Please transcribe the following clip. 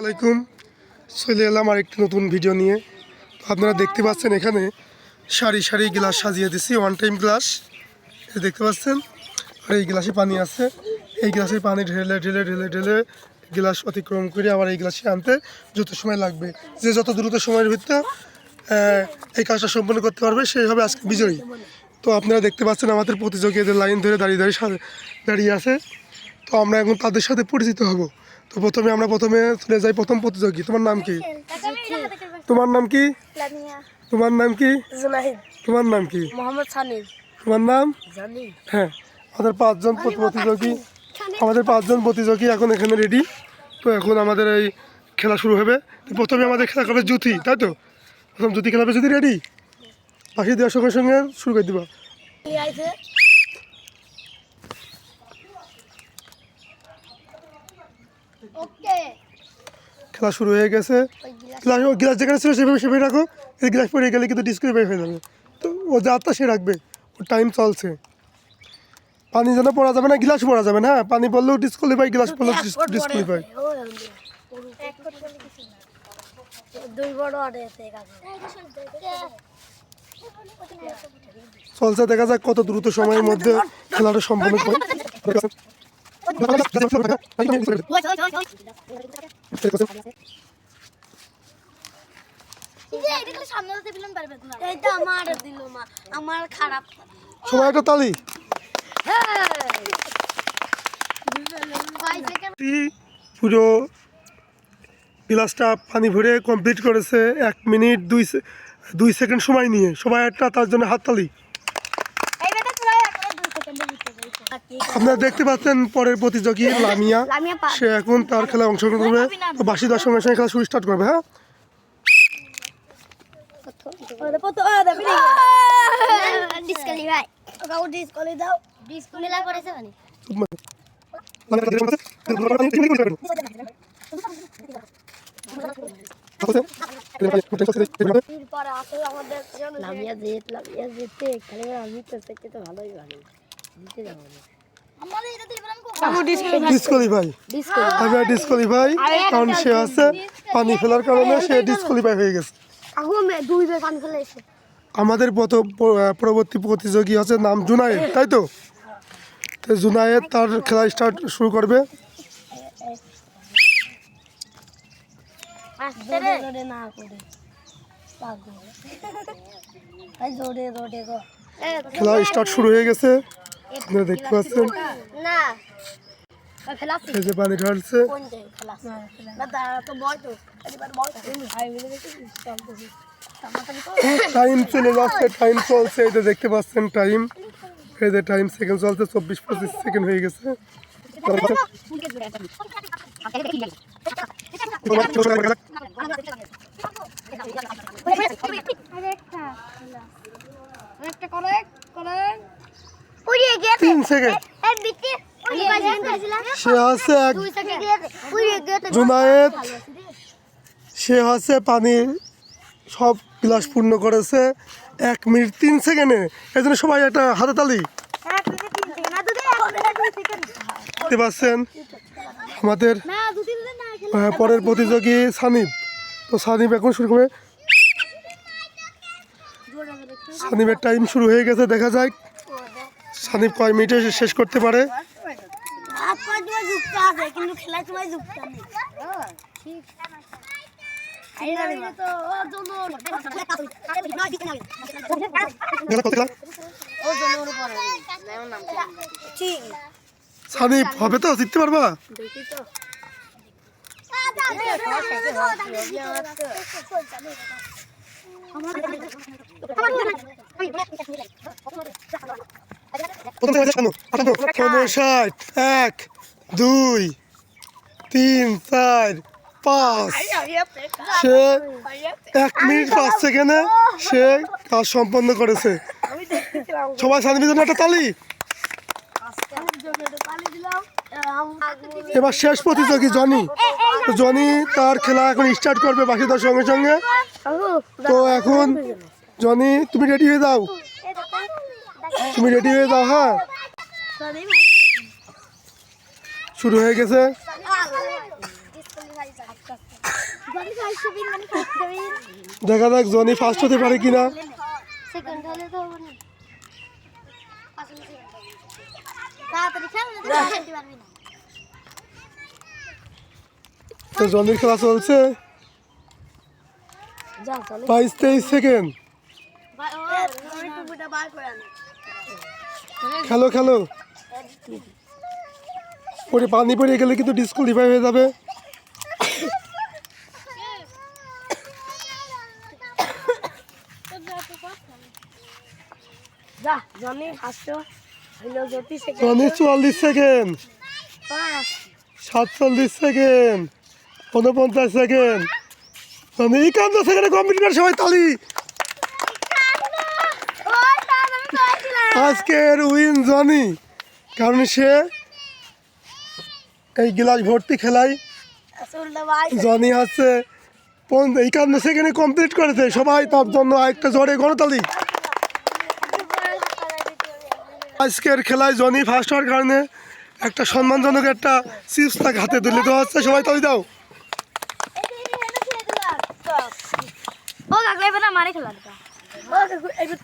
আলাইকুম। চলে এলাম আর একটি নতুন ভিডিও নিয়ে। তো আপনারা দেখতে পাচ্ছেন এখানে সারি সারি গ্লাস সাজিয়ে দিছি ওয়ান টাইম গ্লাস দেখতে পাচ্ছেন? আর এই গ্লাসে পানি আছে। এই গ্লাসে পানি ঢেলে ঢেলে ঢেলে ঢেলে গ্লাস অতিক্রম করে আবার এই গ্লাসে আনতে যত সময় লাগবে। যে যত দ্রুত সময়ের ভিতরে এই কাজটা সম্পন্ন করতে পারবে সেই হবে আজকে বিজয়ী। তো আপনারা দেখতে পাচ্ছেন আমাদের প্রতিযোগীদের লাইন ধরে দাঁড়িয়ে দাঁড়িয়ে দাঁড়িয়ে আছে। তো আমরা এখন তাদের সাথে পরিচিত হব। তো প্রথমে আমরা প্রথমে চলে যাই প্রথম প্রতিযোগী। তোমার নাম কি? তোমার নাম কি? তোমার নাম কি? তোমার নাম কি? মোহাম্মদ সানির। তোমার নাম? হ্যাঁ আমাদের পাঁচজন প্রতি- প্রতিযোগী আমাদের পাঁচজন প্রতিযোগী এখন এখানে রেডি তো এখন আমাদের এই খেলা শুরু হবে। তো প্রথমে আমাদের খেলা করবে জ্যোতি তাই তো? প্রথম জ্যোতি খেলা হবে যদি রেডি পাখি দেওয়ার সঙ্গে সঙ্গে শুরু করে দিবা। খেলা শুরু হয়ে গেছে। গ্লাস গ্লাস যেখানে ছিল সেভাবে সেভাবে রাখো। এই গ্লাস পড়ে গেলে কিন্তু ডিসকুয়ালিফাই হয়ে যাবে। তো ও যা আত্মা সে রাখবে। ও টাইম চলছে। পানি যেন পড়া যাবে না গ্লাস পড়া যাবে না হ্যাঁ? পানি পড়লেও ডিসকুয়ালিফাই গ্লাস পড়লেও আড়ে আছে চলছে দেখা যাক কত দ্রুত সময়ের মধ্যে খেলাটা সম্পন্ন করে তালি পুরো গ্লাসটা পানি ভরে কমপ্লিট করেছে। এক মিনিট, দুই দুই সেকেন্ড সময় নিয়ে। সবাই একটা তার জন্য হাততালি এইটা পুরো একবারে দুই সেকেন্ডের ভিতরে আপনারা দেখতে পাচ্ছেন পরের প্রতিযোগী লামিয়া। সে এখন তার খেলা অংশগ্রহণ করবে। তো বাসি দশ সঙ্গে সঙ্গে খেলা শুরু স্টার্ট করবে হ্যাঁ? লামিয়া জিত লামিয়া জিতে খালি আমি তো ভালোই লাগে জিতে যাব। আমাদের এটা ডিসকোয়ালিফাই আমি ডিসকোয়ালিফাই কারণ সে আছে পানি ফেলার কারণে সে ডিসকোয়ালিফাই হয়ে গেছে। আমাদের পরবর্তী প্রতিযোগী আছে নাম জুনায়েদ তাই তো? তো জুনায়েদ তার খেলা স্টার্ট শুরু করবে। খেলা স্টার্ট শুরু হয়ে গেছে। আপনারা দেখতে পাচ্ছেন? না। এই যে পানি ঢালছে টাইম চলে যাচ্ছে টাইম চলছে এই যে দেখতে পাচ্ছেন টাইম এই যে টাইম সেকেন্ড চলছে চব্বিশ পঁচিশ সেকেন্ড হয়ে গেছে। একটা করে করে সেকেন্ড। সে আছে এক। জুনায়েদ। সে হচ্ছে পানি। সব গ্লাস পূর্ণ করেছে। এক মিনিট, তিন সেকেন্ডে। এই জন্য সবাই একটা হাতে তালি। দেখতে পাচ্ছেন? আমাদের পরের প্রতিযোগী সানিব। তো সানিব এখন শুরু করে সানিবের টাইম শুরু হয়ে গেছে, দেখা যাক। সানিব কয় মিনিটে শেষ করতে পারে? হাত পা তোমার যুক্ত আছে কিন্তু খেলার সময় যুক্ত নেই। ঠিক তো ওর জন্য গেলা কত গেলা? ওর জন্য ওর উপরে ঠিক সানিব হবে তো? জিততে পারবা? দেখি উনষাট, এক দুই তিন চার পাঁচ। সে এক মিনিট পাঁচ সেকেন্ডে সে কাজ সম্পন্ন করেছে। সবাই সানিবের জন্য একটা তালি। এবার শেষ প্রতিযোগী জনি। জনি তার খেলা এখন স্টার্ট করবে বাকিদের সঙ্গে সঙ্গে। তো এখন জনি তুমি রেডি হয়ে যাও। তুমি রেডি হয়ে যাও হ্যাঁ? শুরু হয়ে গেছে। দেখা যাক, জনি ফার্স্ট হতে পারে কিনা। তো জনির খেলা চলছে। বাইশ তেইশ সেকেন্ড। টুকুটা বার করে আনে। খেলো খেলো। পরে পানি পড়ে গেলে কিন্তু ডিসকোয়ালিফাই হয়ে যাবে। যা জনি ফার্স্ট হইল জ্যোতি সেকেন্ড জনি চুয়াল্লিশ সেকেন্ড সাতচল্লিশ সেকেন্ড উনপঞ্চাশ সেকেন্ড জনি একান্ন সেকেন্ডে কমপ্লিট করে সবাই তালি। আজকের উইন জনি কারণ সে এই গ্লাস ভর্তি খেলায় জনি আছে। পন- একান্ন সেখানে কমপ্লিট করেছে। সবাই তার জন্য একটা জোরে গণতালি। আজকের খেলায় জনি ফার্স্ট হওয়ার কারণে একটা সম্মানজনক একটা চিপস তাকে হাতে তুলে দেওয়া হচ্ছে। সবাই তালি দাও। ও কাকু এবার আমারে খেলা ও কাকু এবার